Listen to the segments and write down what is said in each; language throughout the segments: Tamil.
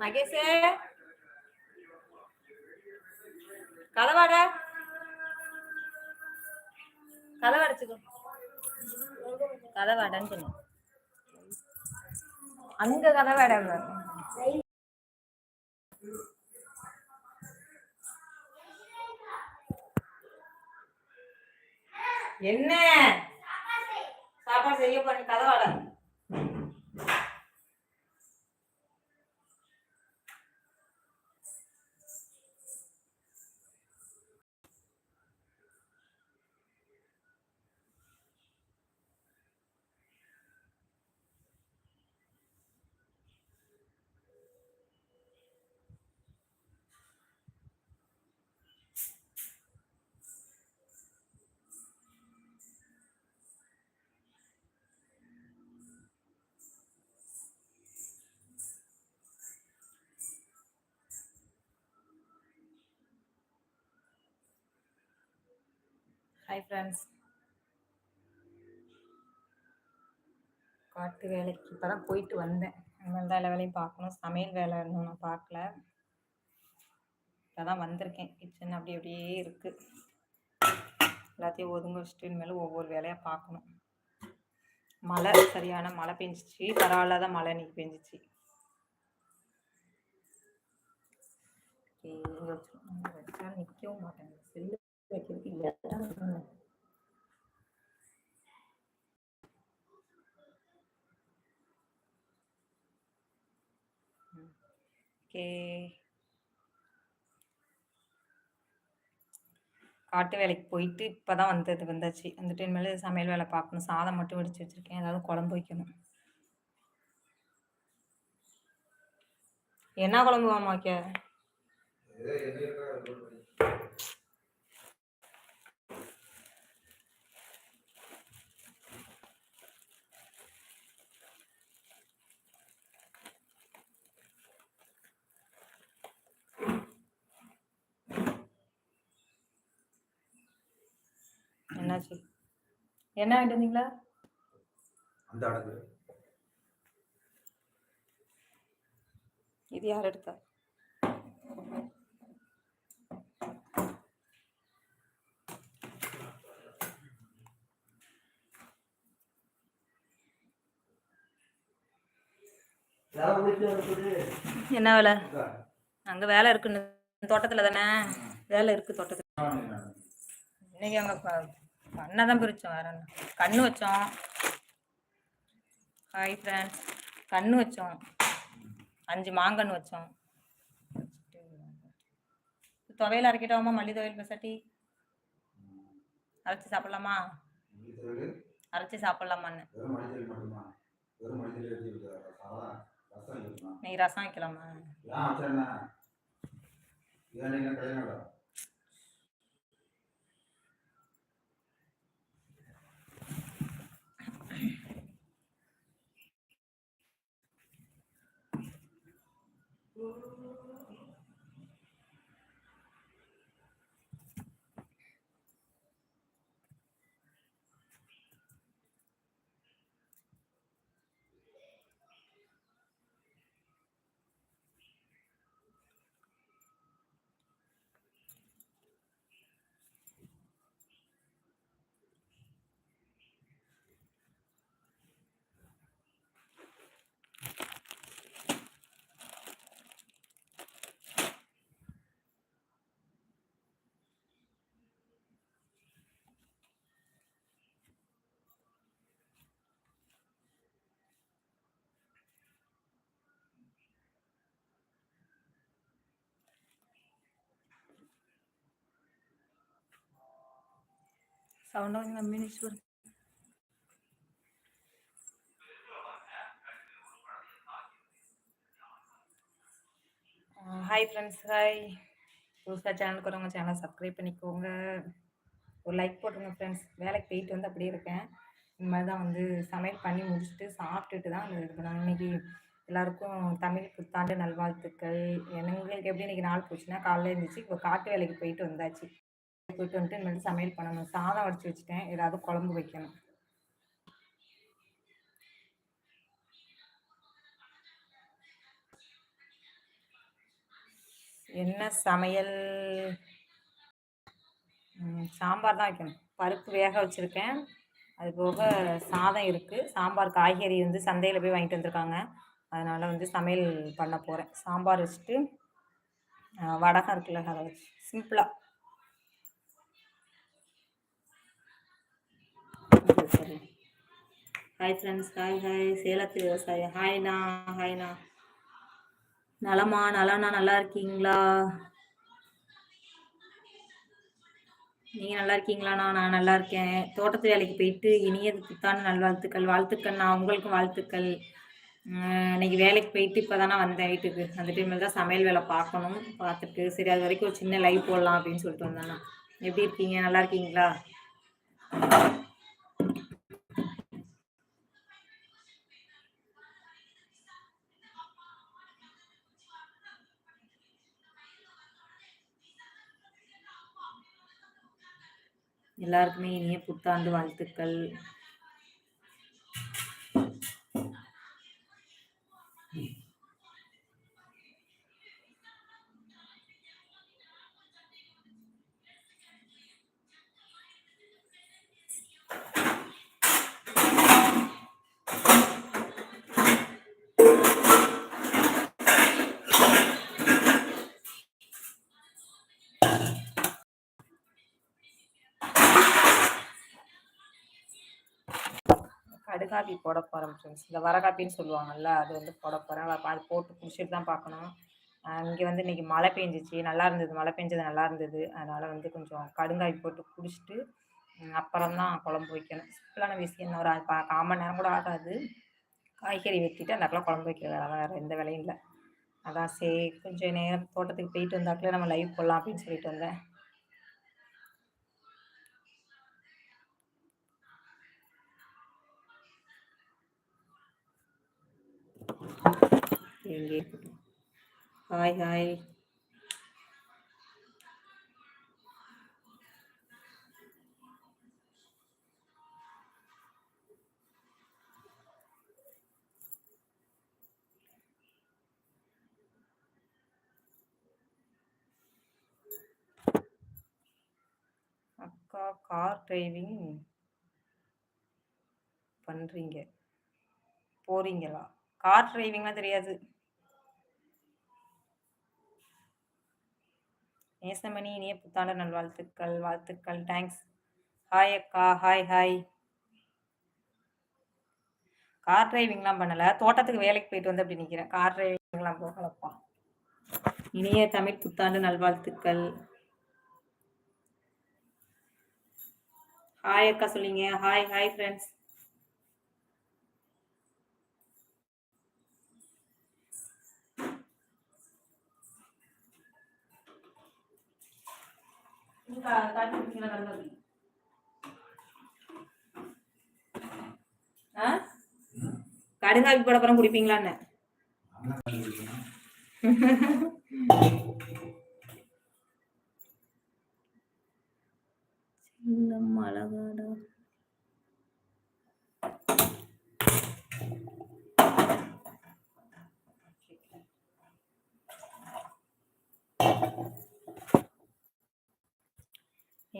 மகேஷே. கதவாட. கதவடைச்சுக்கோ. கதவாடன்னு சொன்னேன். அங்க கதவாட என்ன? சாப்பாடு செய்ய போறேன். கதவாட. ஹாய் ஃப்ரெண்ட்ஸ் காட்டு வேலைக்கு இப்போ தான் போயிட்டு வந்தேன். இனிமேல் தான் எல்லா வேலையும் பார்க்கணும். சமையல் வேலை இன்னும் நான் பார்க்கல. இப்போ தான் வந்திருக்கேன். கிச்சன் அப்படி அப்படியே இருக்குது எல்லாத்தையும் ஒதுங்க வச்சுட்டு இனிமேல் ஒவ்வொரு வேலையாக பார்க்கணும். மழை சரியான மழை பெஞ்சிச்சு. பரவாயில்லாத மழை இன்னைக்கு பெஞ்சிச்சு. நிற்கவும் மாட்டேங்குது. ஓகே. காட்டு வேலைக்கு போயிட்டு இப்போ தான் வந்தது வந்தாச்சு. வந்துட்டு இனிமேல் சமையல் வேலை பார்க்கணும். சாதம் மட்டும் வடித்து வச்சுருக்கேன். ஏதாவது குழம்பு வைக்கணும். என்ன குழம்பு வாமா வைக்க? என்னாச்சு என்ன வாங்கிட்டு வந்தீங்களா? அந்த அடகு. இது யார் எடுத்தா? என்ன வேலை? அங்கே வேலை இருக்குன்னு. தோட்டத்தில் தானே. வேலை இருக்குது தோட்டத்தில். இன்னைக்கு அங்கே பண்ணை தான் பிரித்தோம் வேற என்ன கண்ணு வச்சோம். ஹாய் ஃப்ரெண்ட்ஸ் கண்ணு வச்சோம். அஞ்சு மாங்கன்று வச்சோம். துவையல் அரைக்கிட்டோமா மல்லி துவையல் பசாட்டி. அரைச்சி சாப்பிட்லாமா? அரைச்சி சாப்பிட்லாமான்னு. இன்னைக்கு ரசம் வைக்கலாமா? ஏன் ஆச்சரியண்ணா ஏன் நீங்க கொஞ்சம் கம்மி ஹாய் ஃப்ரெண்ட்ஸ் ஹாய் புதுசாக சேனலுக்கு வரவங்க சேனலை சப்ஸ்கிரைப் பண்ணிக்கோங்க. ஒரு லைக் போட்டுருங்க ஃப்ரெண்ட்ஸ் வேலைக்கு போயிட்டு வந்து அப்படியே இருக்கேன். இந்த மாதிரி தான் வந்து சமையல் பண்ணி முடிச்சுட்டு சாப்பிட்டுட்டு தான் இது பண்ணணும் இன்றைக்கி எல்லாருக்கும் தமிழ் புத்தாண்டு நல்வாழ்த்துக்கள். எங்களுக்கு எப்படி இன்னைக்கு நாள் போச்சுன்னா காலையில் இருந்துச்சு இப்போ காட்டு வேலைக்கு போயிட்டு வந்தாச்சு. போயிட்டு வந்துட்டு இனிமேல் சமையல் பண்ணணும். சாதம் வடிச்சு வச்சுட்டேன். ஏதாவது குழம்பு வைக்கணும். என்ன சமையல்? சாம்பார் தான் வைக்கணும். பருப்பு வேக வச்சுருக்கேன். அது போக சாதம் இருக்குது சாம்பார் காய்கறி வந்து சந்தையில் போய் வாங்கிட்டு வந்திருக்காங்க. அதனால் வந்து சமையல் பண்ண போகிறேன் சாம்பார் வச்சுட்டு வடகம் இருக்குல்ல அதை வச்சு. சிம்பிளாக சரி ஹாய் ஃப்ரெண்ட்ஸ் ஹாய் ஹாய் சேலத்து விவசாயி ஹாய்ண்ணா ஹாய்ண்ணா நலமா நலம்ண்ணா நல்லா இருக்கீங்களா? நீங்கள் நல்லா இருக்கீங்களாண்ணா நான் நல்லா இருக்கேன். தோட்டத்து வேலைக்கு போயிட்டு இனிய புத்தாண்டு நல்வாழ்த்துக்கள். வாழ்த்துக்கள்ண்ணா உங்களுக்கும் வாழ்த்துக்கள். இன்னைக்கு வேலைக்கு போயிட்டு இப்போ தானே வந்தேன் வீட்டுக்கு. அந்த டைமில் தான் சமையல் வேலை பார்க்கணும். பார்த்துட்டு சரி அது வரைக்கும் ஒரு சின்ன லைவ் போடலாம் அப்படின்னு சொல்லிட்டு வந்தேண்ணா எப்படி இருக்கீங்க? நல்லா இருக்கீங்களா? எல்லாருக்குமே இனிய புத்தாண்டு வாழ்த்துக்கள். வரகாப்பி போட போகிறேன் ஃப்ரெண்ட்ஸ் இந்த வரகாப்பின்னு சொல்லுவாங்கல்ல அது வந்து போட போகிறேன் அது போட்டு குடிச்சிட்டு தான் பார்க்கணும். இங்கே வந்து இன்றைக்கி மழை பெஞ்சிச்சு. நல்லா இருந்தது. மழை பெஞ்சது நல்லா இருந்தது. அதனால் வந்து கொஞ்சம் கடுங்காய் போட்டு குடிச்சிட்டு அப்புறம் தான் குழம்பு வைக்கணும். சிம்பிளான விஷயம் ஒரு பா- கால் மணி நேரம் கூட ஆகாது. காய்கறி வெட்டிட்டு அந்த குழம்பு வைக்கிற வேலை வேறு எந்த வேலையும் இல்லை. அதான் சரி கொஞ்சம் நேரம் தோட்டத்துக்கு போயிட்டு வந்தாக்கில் நம்ம லைவ் போடலாம் அப்படின்னு சொல்லிட்டு வந்தேன். எங்கே? ஹாய் ஹாய் அக்கா கார் டிரைவிங் பண்ணுறீங்க போறீங்களா? கார் டிரைவிங்லாம் தெரியாது. நேசமணி இனிய புத்தாண்டு நல்வாழ்த்துக்கள் வாழ்த்துக்கள் தேங்க்ஸ் ஹாய் அக்கா ஹாய் ஹாய் கார் டிரைவிங்லாம் பண்ணலை. தோட்டத்துக்கு வேலைக்கு போயிட்டு வந்து அப்படி நிற்கிறேன் கார் டிரைவிங்லாம் போகலப்பா இனிய தமிழ் புத்தாண்டு நல்வாழ்த்துக்கள். ஹாய் அக்கா சொல்லிங்க. ஹாய் ஹாய் ஃப்ரெண்ட்ஸ் கடுங்காப்பி போட அப்புறம் குடிப்பீங்களான்னு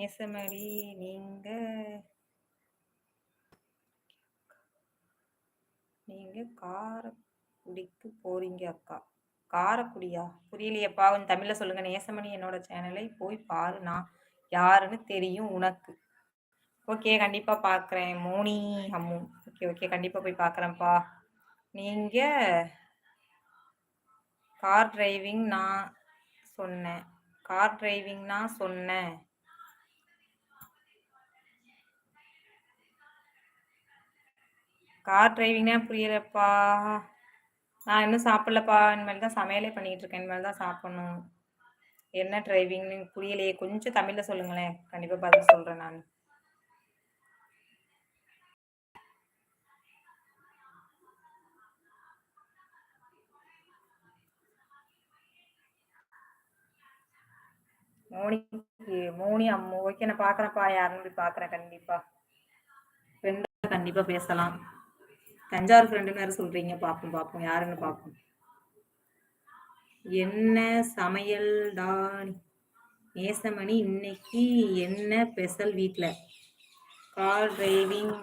நேசமடி நீங்க நீங்க காரக்குடிக்கு போறீங்க அக்கா. காரக்குடியா புரியலையேப்பா கொஞ்சம் தமிழ்ல சொல்லுங்க. நேசமணி என்னோட சேனலை போய் பாரு நான் யாருன்னு தெரியும் உனக்கு. ஓகே கண்டிப்பா பார்க்குறேன் மோனி அம்மு. ஓகே ஓகே கண்டிப்பா போய் பார்க்குறேன்ப்பா நீங்க கார் டிரைவிங் நான் சொன்னேன். கார் டிரைவிங் நான் சொன்னேன். கார் டிரைவிங்னா புரியலப்பா. நான் இன்னும் சாப்பிடலப்பா. இனிமேல் தான் சமையலே பண்ணிட்டு இருக்கேன். இனிமேல் தான் சாப்பிடணும். என்ன டிரைவிங்னு புரியலையே. கொஞ்சம் தமிழில் சொல்லுங்களேன். கண்டிப்பாக பதில் சொல்கிறேன் நான். மோனிக்கு மோனி அம்மு ஓகே நான் பாக்குறேன்ப்பா யாருன்னு பாக்குறேன் பார்க்குறேன். கண்டிப்பாக ஃப்ரெண்டாக கண்டிப்பாக பேசலாம். தஞ்சாவூர் ஃப்ரெண்டுன்னு வேறு சொல்கிறீங்க பார்ப்போம் பார்ப்போம். யாருன்னு பார்ப்போம். என்ன சமையல் சமையல்டா நேசமணி இன்னைக்கு என்ன ஸ்பெஷல் வீட்டில் கார் டிரைவிங்.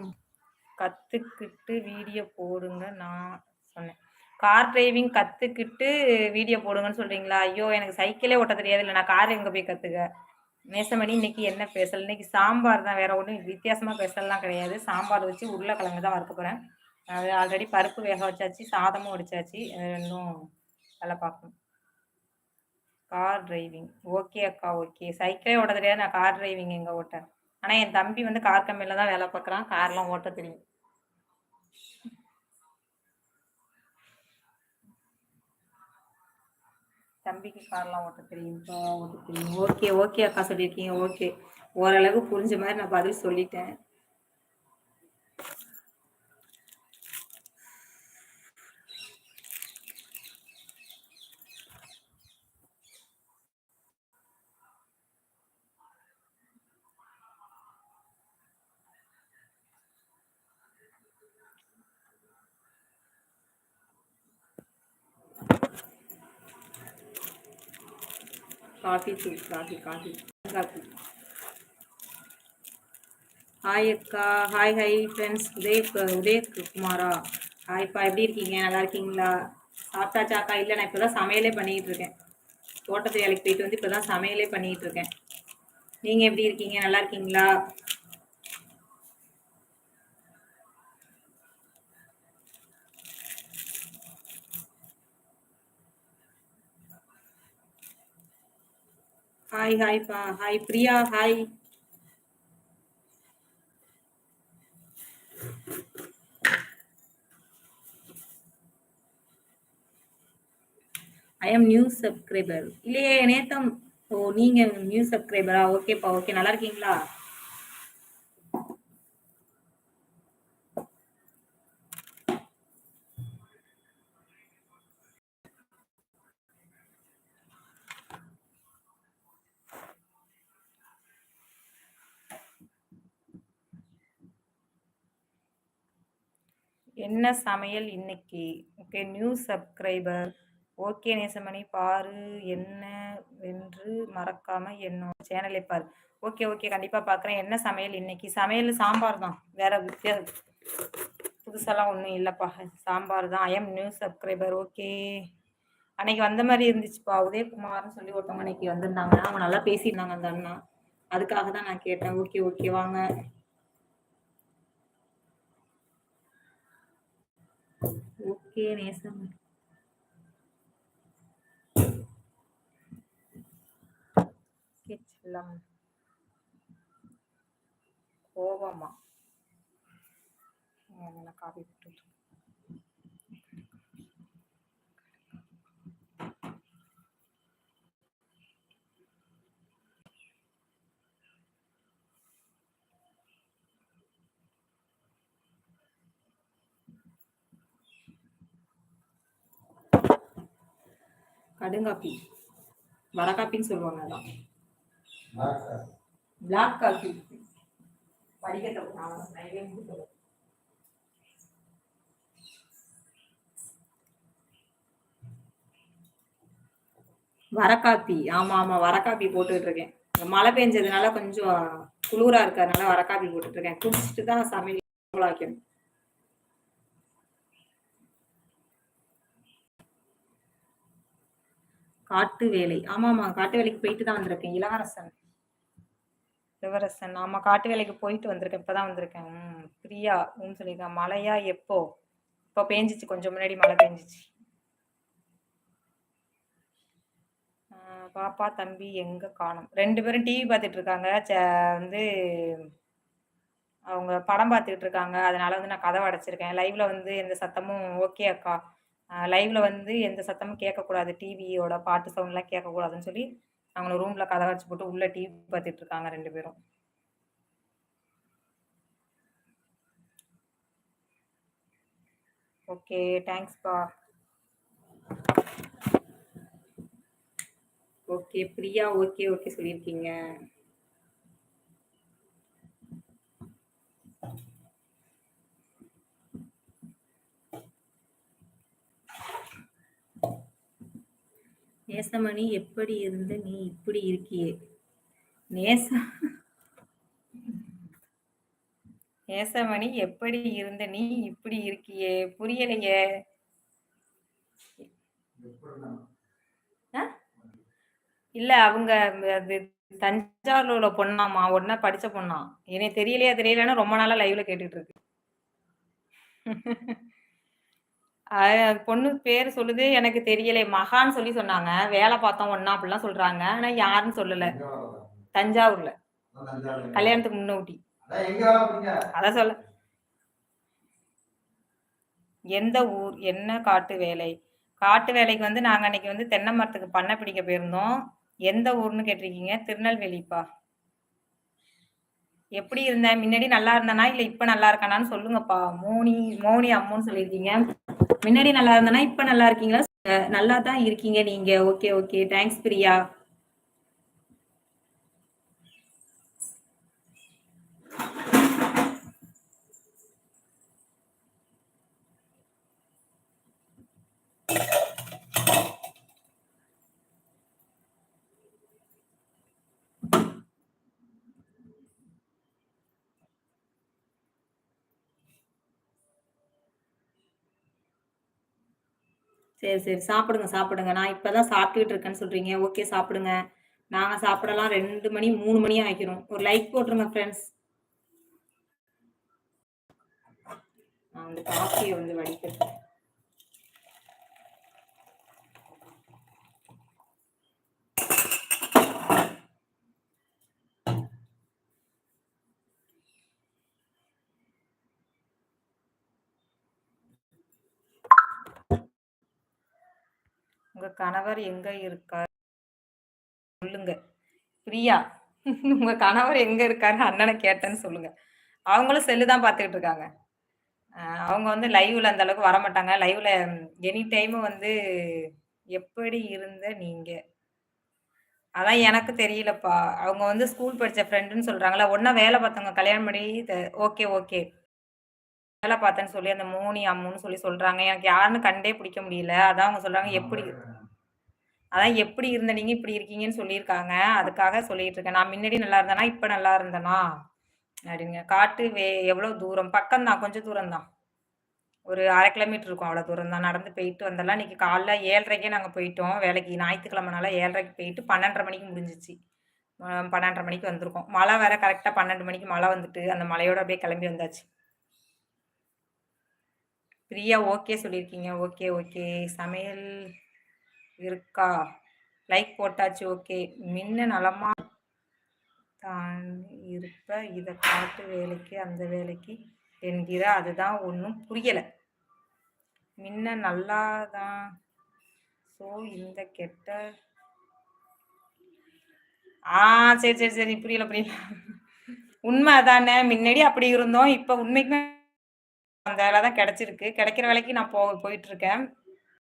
கற்றுக்கிட்டு வீடியோ போடுங்க நான் சொன்னேன். கார் டிரைவிங் கற்றுக்கிட்டு வீடியோ போடுங்கன்னு சொல்கிறீங்களா ஐயோ எனக்கு சைக்கிளே ஓட்ட தெரியாது இல்லை நான் கார் எங்கே போய் கற்றுக்க நேசமணி இன்னைக்கு என்ன ஸ்பெஷல்? இன்னைக்கு சாம்பார் தான் வேற ஒன்றும் வித்தியாசமாக ஸ்பெஷல்லாம் கிடையாது. சாம்பார் வச்சு உருளைக்கிழங்கு தான் வறுக்க போகிறேன் அது ஆல்ரெடி பருப்பு வேக வச்சாச்சு சாதமும் வடிச்சாச்சு அது ரெண்டும் வேலை பார்க்கணும். கார் டிரைவிங் ஓகே அக்கா ஓகே சைக்கிளே ஓட தெரியாது நான் கார் டிரைவிங் எங்கே ஓட்டேன். ஆனால் என் தம்பி வந்து கார் கம்பெனியில் தான் வேலை பார்க்குறான். கார்லாம் ஓட்ட தெரியும். தம்பிக்கு கார்லாம் ஓட்ட தெரியும்ப்பா ஓட்ட தெரியும். ஓகே ஓகே அக்கா சொல்லியிருக்கீங்க. ஓகே ஓரளவு புரிஞ்ச மாதிரி நான் பதில் சொல்லிட்டேன். காஃபி தூள் காஃபி காஃபி. காஃபி. ஹாய் அக்கா. Hi hi friends Udaya Udaya Kumara. ஹாய்ப்பா எப்படி இருக்கீங்க? நல்லா இருக்கீங்களா? சாப்பிட்டாச்சாக்கா இல்லை நான் இப்போ தான் சமையலே பண்ணிகிட்டு இருக்கேன். தோட்டத்து வேலைக்கு போயிட்டு வந்து இப்போ தான் சமையலே பண்ணிகிட்டு இருக்கேன். நீங்கள் எப்படி இருக்கீங்க? நல்லா இருக்கீங்களா? ஹாய் ஹாய் பா hi Priya hi I am new subscriber இல்லையே நேத்தம். ஓ நீங்க நியூ சப்ஸ்கிரைபரா ஓகேப்பா ஓகே நல்லா இருக்கீங்களா? என்ன சமையல் இன்னைக்கு? Okay new subscriber okay Nesamani பாரு என்ன வென்று மறக்காம என்னோட சேனலை பாரு. ஓகே ஓகே கண்டிப்பாக பார்க்குறேன் என்ன சமையல் இன்னைக்கு? சமையல் சாம்பார் தான். வேற வித்தியாசம் புதுசெல்லாம் ஒன்றும் இல்லைப்பா. சாம்பார் தான். ஐஎம் நியூ சப்ஸ்கிரைபர் ஓகே அன்னைக்கு வந்த மாதிரி இருந்துச்சுப்பா. உதயகுமார்னு சொல்லி ஒருத்தவங்க அன்னைக்கு வந்திருந்தாங்க. அவங்க நல்லா பேசியிருந்தாங்க அந்த அண்ணா. அதுக்காக தான் நான் கேட்டேன். ஓகே ஓகே வாங்க. ஓகே நேசம். கிச்சலம் கோபமா நான் காப்பி போட்டு கடுங்காப்பி. வரகாப்பின்னு சொல்லுவாங்க அதான். பிளாக் காஃபி படிக்கட்ட வரக்காப்பி ஆமா ஆமா வரக்காப்பி போட்டுட்டு இருக்கேன் மழை பெஞ்சதுனால கொஞ்சம் குளிரா இருக்கறதுனால வரக்காப்பி போட்டுட்டு இருக்கேன் குடிச்சிட்டு தான் சமையல் வைக்கணும் காட்டு வேலை. ஆமாமா காட்டு வேலைக்கு போயிட்டு தான் வந்திருக்கேன். இளவரசன். இளவரசன். ஆமா காட்டு வேலைக்கு போயிட்டு வந்திருக்கேன். இப்பதான் வந்திருக்கேன். ம் பிரியா ம் சொல்லியிருக்கேன். மழையா எப்போ? இப்போ பேஞ்சிச்சு. கொஞ்சம் முன்னாடி மழை பெஞ்சிச்சு. பாப்பா தம்பி எங்க காணும்? ரெண்டு பேரும் டிவி பார்த்துட்டு இருக்காங்க. ச- வந்து அவங்க படம் பார்த்துக்கிட்டு இருக்காங்க. அதனால வந்து நான் கதவை அடைச்சிருக்கேன். லைவ்ல வந்து எந்த சத்தமும் ஓகே அக்கா. லைவ்ல வந்து எந்த சத்தமும் கேட்கக்கூடாது. டிவியோட பாட்டு சவுண்ட்லாம் கேட்கக்கூடாதுன்னு சொல்லி அவங்கள ரூம்ல கதை வச்சு போட்டு உள்ள டிவி பார்த்துட்டு இருக்காங்க ரெண்டு பேரும். ஓகே தேங்க்ஸ்ப்பா ஓகே பிரியா ஓகே ஓகே சொல்லியிருக்கீங்க. நேசமணி எப்படி இருந்த நீ இப்படி இருக்கியே? நேச நேசமணி எப்படி இருந்த நீ இப்படி இருக்கியே? புரியலையே. ஆ? இல்ல அவங்க அது தஞ்சாவூர்ல உள்ள பொண்ணாமா உடனே படிச்ச பொண்ணா. எனக்கு தெரியலையா தெரியலன்னு ரொம்ப நாளா லைவ்ல கேட்டுட்டு இருக்கு. அது பொண்ணு பேர் சொல்லுது எனக்கு தெரியலை. மகான்னு சொல்லி சொன்னாங்க. வேலை பார்த்தோம் ஒண்ணா அப்படிலாம் சொல்றாங்க. ஆனா யாருன்னு சொல்லல? தஞ்சாவூர்ல. கல்யாணத்துக்கு முன்னோட்டி? அதான் சொல்ல. எந்த ஊர் என்ன காட்டு வேலை? காட்டு வேலைக்கு வந்து நாங்க அன்னைக்கு வந்து தென்னை மரத்துக்கு பண்ணை பிடிக்க போயிருந்தோம். எந்த ஊர்னு கேட்டிருக்கீங்க? திருநெல்வேலிப்பா. எப்படி இருந்தேன்? முன்னாடி நல்லா இருந்தனா? இல்ல இப்ப நல்லா இருக்கானான்னு சொல்லுங்கப்பா. மோனி மோனி அம்முன்னு சொல்லியிருக்கீங்க. முன்னாடி நல்லா இருந்தனா இப்ப நல்லா இருக்கீங்களா? நல்லா தான் இருக்கீங்க நீங்க. Okay okay. தேங்க்ஸ் பிரியா. சரி சரி. சாப்பிடுங்க சாப்பிடுங்க. நான் இப்பதான் சாப்பிட்டுக்கிட்டு இருக்கேன்னு சொல்றீங்க. ஓகே சாப்பிடுங்க. நாங்க சாப்பிடலாம். ரெண்டு மணி மூணு மணி ஆகிரும் ஒரு லைக் போட்டுருங்க ஃப்ரெண்ட்ஸ் நான் வந்து காஃபியை வந்து வடிக்கிறேன். உங்க கணவர் எங்க இருக்கார்? சொல்லுங்க. பிரியா உங்க கணவர் எங்க இருக்காரு? அண்ணனை கேட்டேன்னு சொல்லுங்க. அவங்களும் செல்லு தான் பார்த்துக்கிட்டு இருக்காங்க. அவங்க வந்து லைவ்ல அந்த அளவுக்கு வர மாட்டாங்க லைவ்ல எனி டைம் வந்து எப்படி இருந்த நீங்க? அதான் எனக்கு தெரியலப்பா. அவங்க வந்து ஸ்கூல் படித்த ஃப்ரெண்டுன்னு சொல்கிறாங்களா ஒன்றா வேலை பார்த்தவங்க கல்யாணம் பண்ணி ஓகே ஓகே வேலை பார்த்தேன்னு சொல்லி அந்த மோனி அம்முன்னு சொல்லி சொல்றாங்க. எனக்கு யாருன்னு கண்டே பிடிக்க முடியல. அதான் அவங்க சொல்றாங்க எப்படி அதான் எப்படி இருந்த நீங்க இப்படி இருக்கீங்கன்னு சொல்லியிருக்காங்க. அதுக்காக சொல்லிட்டு இருக்கேன். நான் முன்னாடி நல்லா இருந்தேனா இப்ப நல்லா இருந்தேனா? அப்படிங்க காட்டு வே எவ்வளவு தூரம்? பக்கம் தான் கொஞ்சம் தூரம் தான் ஒரு அரை கிலோமீட்டர் இருக்கும் அவ்வளோ தூரம் தான் நடந்து போயிட்டு வந்தெல்லாம் இன்னைக்கு காலைல ஏழரைக்கே நாங்கள் போயிட்டோம். வேலைக்கு ஞாயிற்றுக்கிழமைனால ஏழரைக்கு போயிட்டு பன்னெண்டரை மணிக்கு முடிஞ்சிச்சு. பன்னெண்டரை மணிக்கு வந்திருக்கோம். மழை வேற கரெக்டாக பன்னெண்டு மணிக்கு மழை வந்துட்டு அந்த மழையோட அப்படியே கிளம்பி வந்தாச்சு. பிரியா ஓகே சொல்லியிருக்கீங்க ஓகே ஓகே. சமையல் இருக்கா? லைக் போட்டாச்சு ஓகே. முன்ன நலமா தான் இருப்ப. இதை காட்டு வேலைக்கு அந்த வேலைக்கு என்கிற அதுதான் ஒன்றும் புரியலை. முன்ன நல்லா தான் ஸோ இந்த கெட்ட ஆ சரி சரி சரி. புரியல புரியல. உண்மை அதானே முன்னாடி அப்படி இருந்தோம். இப்போ உண்மைக்குமே அந்த வேலை தான் கிடைச்சிருக்கு. கிடைக்கிற வேலைக்கு நான் போ போயிட்டு இருக்கேன்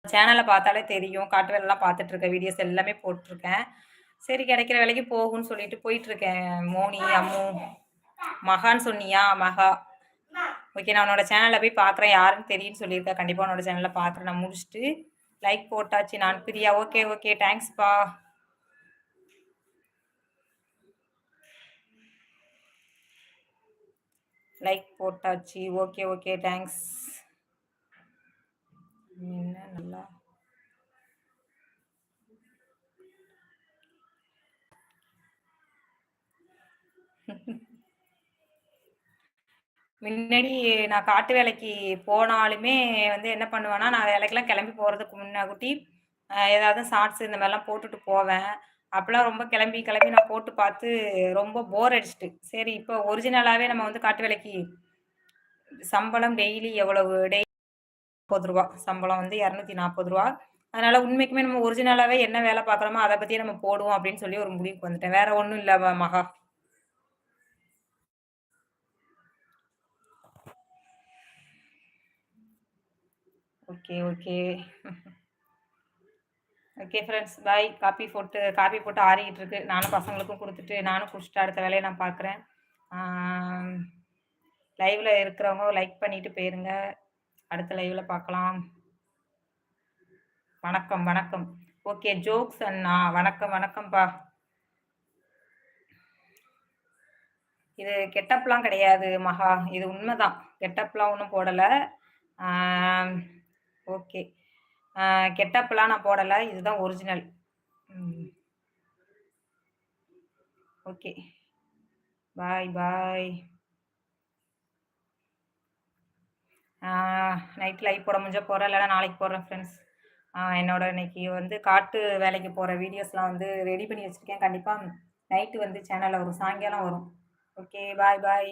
சேனலை பார்த்தாலே தெரியும். காட்டு வேலைலாம் பார்த்துட்டு இருக்கேன் வீடியோஸ் எல்லாமே போட்டிருக்கேன். சரி கிடைக்கிற வேலைக்கு போகும்னு சொல்லிட்டு போயிட்டு இருக்கேன் மோனி அம்மு மகான்னு சொன்னியா? மகா. ஓகே நான் உன்னோட சேனலில் போய் பார்க்குறேன். யாருன்னு தெரியும்னு சொல்லியிருக்கேன் கண்டிப்பாக உன்னோட சேனலில் பார்க்குறேன். நான் முடிச்சுட்டு லைக் போட்டாச்சு. நான் பிரியா. Okay okay. தேங்க்ஸ்ப்பா லைக் போட்டாச்சு. ஓகே ஓகே தேங்க்ஸ் என்ன நல்லா? முன்னாடி நான் காட்டு வேலைக்கு போனாலுமே வந்து என்ன பண்ணுவேன்னா நான் வேலைக்கெல்லாம் கிளம்பி போகிறதுக்கு முன்னாடி ஏதாவது ஷார்ட்ஸ் இந்த மாதிரிலாம் போட்டுட்டு போவேன். அப்பெல்லாம் ரொம்ப கிளம்பி கிளம்பி நான் போட்டு பார்த்து ரொம்ப போர் அடிச்சிட்டு. சரி இப்போ ஒரிஜினலாகவே நம்ம வந்து காட்டு வேலைக்கு சம்பளம் டெய்லி எவ்வளவு? டெய்லி நாற்பது ரூபா. சம்பளம் வந்து இரநூத்தி நாற்பது ரூபா. அதனால உண்மைக்குமே நம்ம ஒரிஜினலாகவே என்ன வேலை பார்க்குறோமோ அதை பற்றியே நம்ம போடுவோம் அப்படின்னு சொல்லி ஒரு முடிவுக்கு வந்துட்டேன். வேற ஒன்றும் இல்லை Maha. Okay okay okay friends bye copy போட்டு காப்பி போட்டு ஆறிக்கிட்டு இருக்கு. நானும் பசங்களுக்கும் கொடுத்துட்டு நானும் குடிச்சிட்டு அடுத்த வேலையை நான் பார்க்குறேன். லைவில் இருக்கிறவங்க லைக் பண்ணிட்டு போயிருங்க. அடுத்த லைவில் பார்க்கலாம். வணக்கம் வணக்கம். ஓகே ஜோக்ஸ் அண்ணா. வணக்கம் வணக்கம்ப்பா. இது கெட்டப்லாம் கிடையாது மகா. இது உண்மைதான். கெட்டப்லாம் ஒன்றும் போடலை. ஓகே கெட்டப்பெல்லாம் நான் போடலை. இதுதான் original okay. Bye bye. Night live போட முடிஞ்சா போகிறேன் இல்லைனா நாளைக்கு போடுறேன் ஃப்ரெண்ட்ஸ் என்னோட இன்னைக்கு வந்து காட்டு வேலைக்கு போகிற வீடியோஸ்லாம் வந்து ரெடி பண்ணி வச்சுருக்கேன். கண்டிப்பாக நைட்டு வந்து சேனலில் வரும். சாயங்காலம் வரும். Okay bye bye.